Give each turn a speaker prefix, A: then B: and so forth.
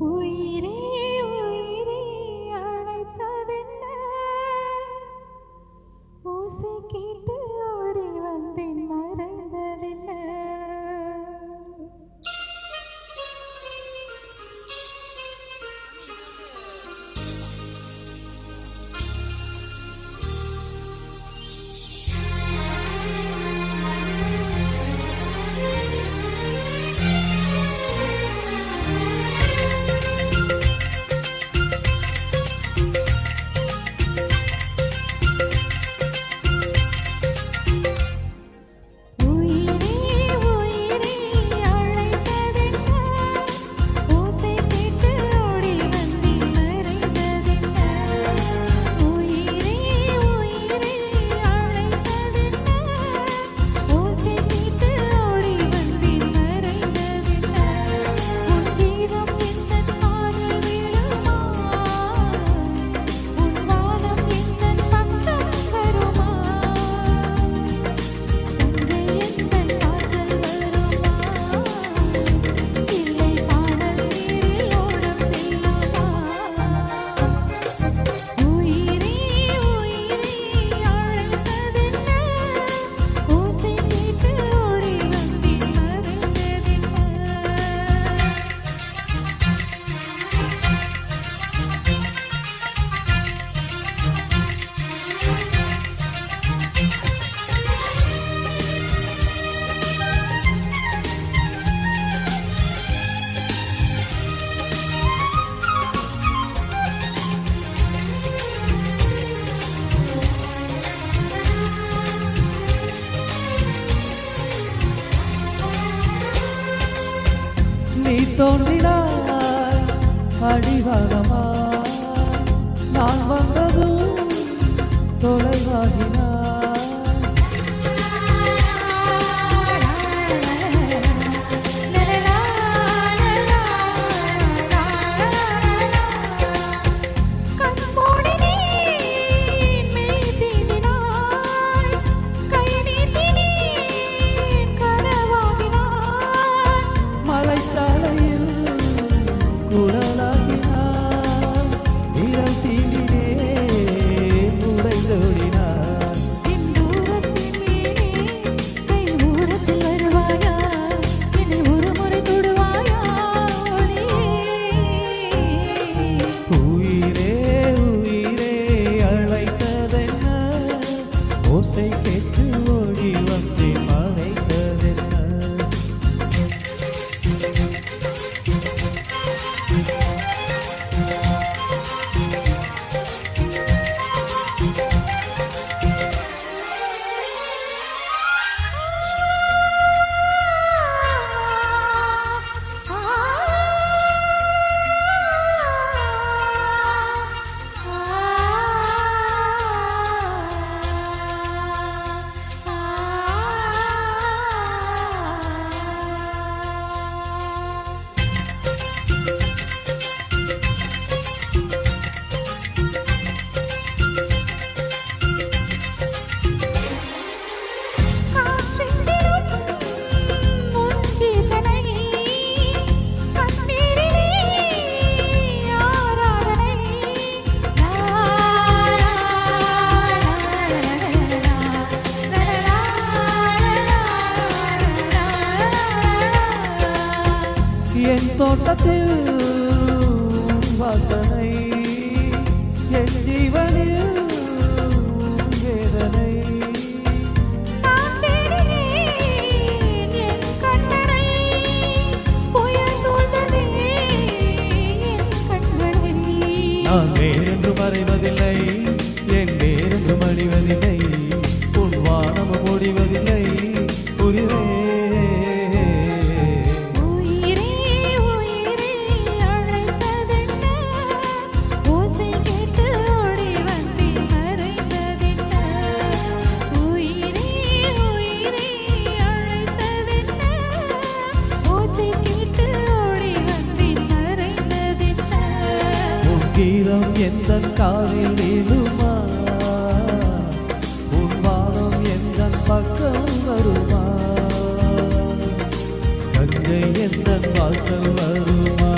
A: உயிரே
B: தோன்றினாய் அடிவானமா? என் தோட்டத்தில் வாசனை என் ஜீவனில் வேதனை. நான் வேறென்று மறைவதில்லை என் வேறென்று மடிவதில்லை உன் வானம் முடிவதில்லை கீதம் எந்த காதில் வேணுமா உன்வானம் எந்த பக்கம் வருமா? கங்கை எந்த வாசல் வருமா?